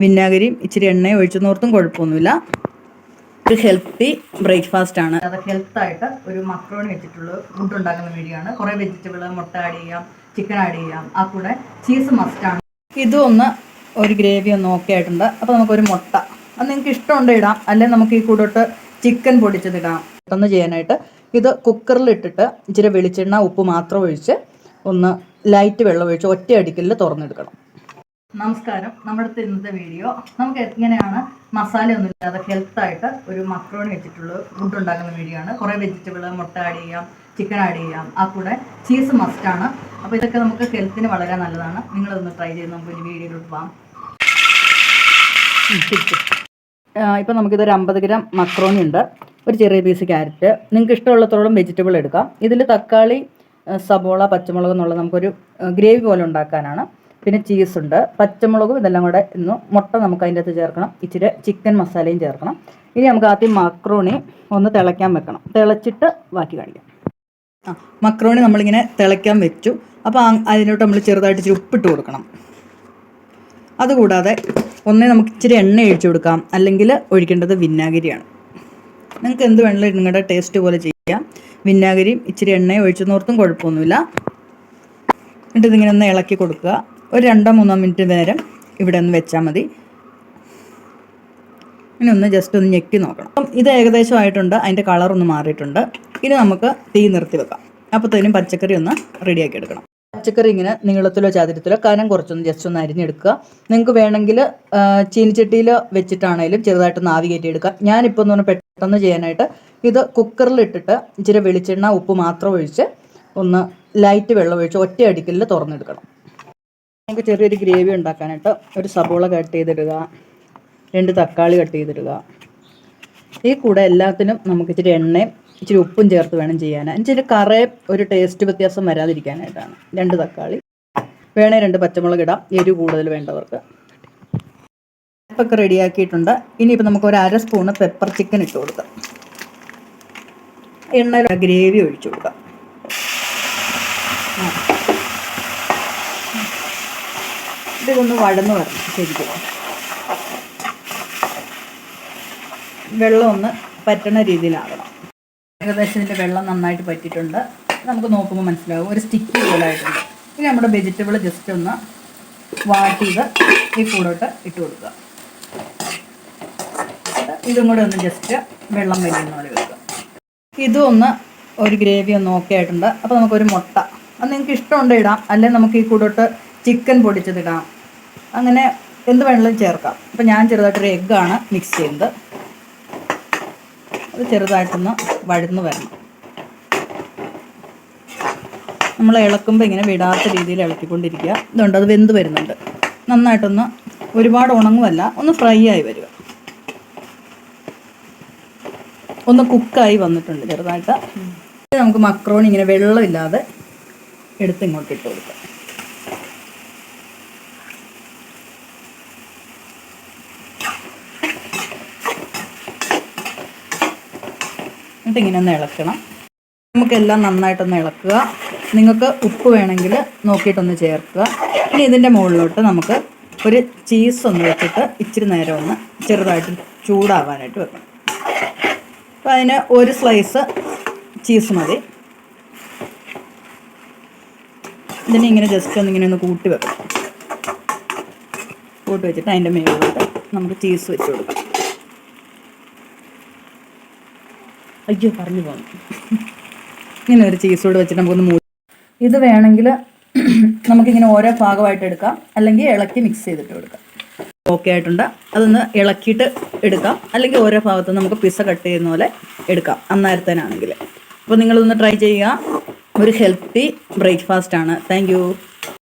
വിനാഗിരിയും ഇച്ചിരി എണ്ണയും ഒഴിച്ചെന്നോർത്തും കുഴപ്പമൊന്നുമില്ല. ഒരു ഹെൽത്തി ബ്രേക്ക്ഫാസ്റ്റ് ആണ്. അത് ഹെൽത്ത് ആയിട്ട് ഒരു മക്രോണി വെച്ചിട്ടുള്ള ഫുഡ് ഉണ്ടാക്കുന്ന വീഡിയോ ആണ് കുറേ വെജിറ്റബിൾ മുട്ട ആഡ് ചെയ്യാം ചിക്കൻ ആഡ് ചെയ്യാം. ആ കൂടെ ചീസ് മസ്റ്റ് ആണ്. ഇതും ഒന്ന് ഒരു ഗ്രേവി ഒന്ന് ഓക്കെ ആയിട്ടുണ്ട്. അപ്പോൾ നമുക്കൊരു മുട്ട. അത് നിങ്ങൾക്ക് ഇഷ്ടമുണ്ട് ഇടാം. അല്ലെങ്കിൽ നമുക്ക് ഈ കൂടോട്ട് ചിക്കൻ പൊടിച്ചതിടാം പെട്ടെന്ന് ചെയ്യാനായിട്ട് ഇത് കുക്കറിൽ ഇട്ടിട്ട് ഇച്ചിരി വെളിച്ചെണ്ണ ഉപ്പ് മാത്രം ഒഴിച്ച് ഒന്ന് ലൈറ്റ് വെള്ളം ഒഴിച്ച് ഒറ്റ അടിക്കലിൽ തുറന്നെടുക്കണം. നമസ്കാരം. നമ്മുടെ ഇന്നത്തെ വീഡിയോ. നമുക്ക് എങ്ങനെയാണ് മസാല ഒന്നും ഇല്ലാതെ ഹെൽത്ത് ആയിട്ട് ഒരു മക്രോണി വെച്ചിട്ടുള്ള ഫുഡ് ഉണ്ടാക്കുന്ന വീഡിയോ ആണ്. കുറേ വെജിറ്റബിൾ മുട്ട ആഡ് ചെയ്യാം ചിക്കൻ ആഡ് ചെയ്യാം. ആ കൂടെ ചീസ് മസ്റ്റ് ആണ്. അപ്പോൾ ഇതൊക്കെ നമുക്ക് ഹെൽത്തിന് വളരെ നല്ലതാണ്. നിങ്ങളൊന്ന് ട്രൈ ചെയ്ത് നമുക്ക് ഒരു വീഡിയോയിലോട്ട് പോകാം ഇപ്പം നമുക്കിതൊരു അമ്പത് ഗ്രാം മക്രോണി ഉണ്ട്. ഒരു ചെറിയ പീസ് ക്യാരറ്റ് നിങ്ങൾക്ക് ഇഷ്ടമുള്ളത്തോളം വെജിറ്റബിൾ എടുക്കാം. ഇതിൽ തക്കാളി സബോള പച്ചമുളക് എന്നുള്ളത് നമുക്കൊരു ഗ്രേവി പോലെ ഉണ്ടാക്കാനാണ്. പിന്നെ ചീസ് ഉണ്ട് പച്ചമുളകും ഇതെല്ലാം കൂടെ ഇന്ന് മുട്ട നമുക്ക് അതിന്റെ അകത്ത് ചേർക്കണം ഇച്ചിരി ചിക്കൻ മസാലയും ചേർക്കണം. ഇനി നമുക്ക് ആദ്യം മക്രോണി ഒന്ന് തിളയ്ക്കാൻ വെക്കണം. തിളച്ചിട്ട് ബാക്കി കാണിക്കാം. ആ മക്രോണി നമ്മളിങ്ങനെ തിളയ്ക്കാൻ വെച്ചു. അപ്പോൾ അതിനോട്ട് നമ്മൾ ചെറുതായിട്ട് ഇച്ചിരി ഉപ്പിട്ട് കൊടുക്കണം. അതുകൂടാതെ ഒന്നേ നമുക്ക് ഇച്ചിരി എണ്ണ ഒഴിച്ചു കൊടുക്കാം. അല്ലെങ്കിൽ ഒഴിക്കേണ്ടത് വിനാഗിരിയാണ്. നിങ്ങൾക്ക് എന്ത് വേണമെങ്കിലും നിങ്ങളുടെ ടേസ്റ്റ് പോലെ ചെയ്യാം. വിനാഗിരിയും ഇച്ചിരി എണ്ണയും ഒഴിച്ചെന്നോർത്തും കുഴപ്പമൊന്നുമില്ല. എന്നിട്ട് ഇതിങ്ങനെ ഒന്ന് ഇളക്കി കൊടുക്കുക. ഒരു രണ്ടോ മൂന്നോ മിനിറ്റ് നേരം ഇവിടെ ഒന്ന് വെച്ചാൽ മതി. ഇനി ഒന്ന് ജസ്റ്റ് ഒന്ന് ഞെക്കി നോക്കണം. അപ്പം ഇത് ഏകദേശം ആയിട്ടുണ്ട്. അതിന്റെ കളറൊന്ന് മാറിയിട്ടുണ്ട്. ഇനി നമുക്ക് തീ നിർത്തി വെക്കാം. അപ്പോഴത്തേനും പച്ചക്കറി ഒന്ന് റെഡിയാക്കി എടുക്കണം. പച്ചക്കറി ഇങ്ങനെ നീളത്തിലോ ചതുരത്തിലോ കനം കുറച്ചൊന്ന് ജസ്റ്റ് ഒന്ന് അരിഞ്ഞെടുക്കുക നിങ്ങൾക്ക് വേണമെങ്കിൽ ചീനിച്ചട്ടിയിൽ വെച്ചിട്ടാണെങ്കിലും ചെറുതായിട്ടൊന്ന് ആവി കയറ്റി എടുക്കുക. ഞാനിപ്പോൾ എന്ന് പറഞ്ഞാൽ പെട്ടെന്ന് ചെയ്യാനായിട്ട് ഇത് കുക്കറിൽ ഇട്ടിട്ട് ഇച്ചിരി വെളിച്ചെണ്ണ ഉപ്പ് മാത്രം ഒഴിച്ച് ഒന്ന് ലൈറ്റ് വെള്ളം ഒഴിച്ച് ഒറ്റ അടിക്കലിൽ തുറന്നെടുക്കണം. നമുക്ക് ചെറിയൊരു ഗ്രേവി ഉണ്ടാക്കാനായിട്ട് ഒരു സബോള കട്ട് ചെയ്തിടുക രണ്ട് തക്കാളി കട്ട് ചെയ്തിടുക. ഈ കൂടെ എല്ലാത്തിനും നമുക്ക് ഇച്ചിരി എണ്ണയും ഇച്ചിരി ഉപ്പും ചേർത്ത് വേണം ചെയ്യാൻ ഇച്ചിരി കറയും ഒരു ടേസ്റ്റ് വ്യത്യാസം വരാതിരിക്കാനായിട്ടാണ്. രണ്ട് തക്കാളി വേണേ രണ്ട് പച്ചമുളക് ഇടാം എരിവ് കൂടുതൽ വേണ്ടവർക്ക്. പെപ്പൊക്കെ റെഡിയാക്കിയിട്ടുണ്ട് ഇനിയിപ്പോൾ നമുക്ക് ഒരു അര സ്പൂണ് പെപ്പർ ചിക്കൻ ഇട്ട് കൊടുക്കാം. എണ്ണ ഗ്രേവി ഒഴിച്ചു കൊടുക്കാം. ഇതൊന്ന് വഴന്ന് വരണം ശരിക്കും. വെള്ളം ഒന്ന് പറ്റണ രീതിയിലാകണം ഏകദേശം ഇതിന്റെ വെള്ളം നന്നായിട്ട് പറ്റിയിട്ടുണ്ട്. നമുക്ക് നോക്കുമ്പോൾ മനസ്സിലാവും. ഒരു സ്റ്റിക്ക് പോലെ ആയിട്ടുണ്ട്. ഇനി നമ്മുടെ വെജിറ്റബിൾ ജസ്റ്റ് ഒന്ന് വാട്ടിയത് ഈ കൂടോട്ട് ഇട്ട് കൊടുക്കുക. ഇതും കൂടെ ഒന്ന് ജസ്റ്റ് വെള്ളം വലിയുന്ന പോലെ വെക്കുക. ഇതും ഒന്ന് ഒരു ഗ്രേവി ഒന്ന് ഓക്കെ ആയിട്ടുണ്ട്. അപ്പോൾ നമുക്കൊരു മുട്ട. അത് നിങ്ങൾക്ക് ഇഷ്ടമുണ്ട് ഇടാം. അല്ലെങ്കിൽ നമുക്ക് ഈ കൂടോട്ട് ചിക്കൻ പൊടിച്ചതിടാം അങ്ങനെ എന്ത് വേണമെങ്കിലും ചേർക്കാം. അപ്പം ഞാൻ ചെറുതായിട്ടൊരു എഗ്ഗാണ് മിക്സ് ചെയ്യുന്നത്. അത് ചെറുതായിട്ടൊന്ന് വഴന്ന് വരണം. നമ്മൾ ഇളക്കുമ്പോൾ ഇങ്ങനെ വിടാത്ത രീതിയിൽ ഇളക്കിക്കൊണ്ടിരിക്കുക. ഇതുണ്ട് അത് വെന്ത് വരുന്നുണ്ട്. നന്നായിട്ടൊന്ന് ഒരുപാട് ഉണങ്ങുമല്ല ഒന്ന് ഫ്രൈ ആയി വരിക. ഒന്ന് കുക്കായി വന്നിട്ടുണ്ട് ചെറുതായിട്ട്. നമുക്ക് മക്രോണി ഇങ്ങനെ വെള്ളമില്ലാതെ എടുത്ത് ഇങ്ങോട്ട് ഇട്ട് കൊടുക്കാം. എന്നിട്ട് ഇങ്ങനെ ഒന്ന് ഇളക്കണം. നമുക്കെല്ലാം നന്നായിട്ടൊന്ന് ഇളക്കുക. നിങ്ങൾക്ക് ഉപ്പ് വേണമെങ്കിൽ നോക്കിയിട്ടൊന്ന് ചേർക്കുക. ഇനി ഇതിന്റെ മുകളിലോട്ട് നമുക്ക് ഒരു ചീസ് ഒന്ന് വെച്ചിട്ട് ഇച്ചിരി നേരം ഒന്ന് ചെറുതായിട്ട് ചൂടാവാനായിട്ട് വെക്കണം. അപ്പോൾ അതിന് ഒരു സ്ലൈസ് ചീസ് മതി. ഇതിനെ ഇങ്ങനെ ജസ്റ്റ് ഒന്ന് ഇങ്ങനെ ഒന്ന് കൂട്ടി വെക്കണം. കൂട്ടി വെച്ചിട്ട് അതിന്റെ മേളിലോട്ട് നമുക്ക് ചീസ് വെച്ച് കൊടുക്കാം. അയ്യോ പറഞ്ഞു പോകണം ഇങ്ങനെ ഒരു ചീസോട് വെച്ചിട്ട് നമുക്കൊന്ന് മൂ ഇത് വേണമെങ്കിൽ നമുക്കിങ്ങനെ ഓരോ ഭാഗമായിട്ട് എടുക്കാം. അല്ലെങ്കിൽ ഇളക്കി മിക്സ് ചെയ്തിട്ട് എടുക്കാം. ഓക്കെ ആയിട്ടുണ്ട്. അതൊന്ന് ഇളക്കിയിട്ട് എടുക്കാം. അല്ലെങ്കിൽ ഓരോ ഭാഗത്തും നമുക്ക് പിസ കട്ട് ചെയ്യുന്ന പോലെ എടുക്കാം. അന്നേരത്തേനാണെങ്കിൽ അപ്പോൾ നിങ്ങളൊന്ന് ട്രൈ ചെയ്യുക. ഒരു ഹെൽത്തി ബ്രേക്ക്ഫാസ്റ്റ് ആണ്. താങ്ക്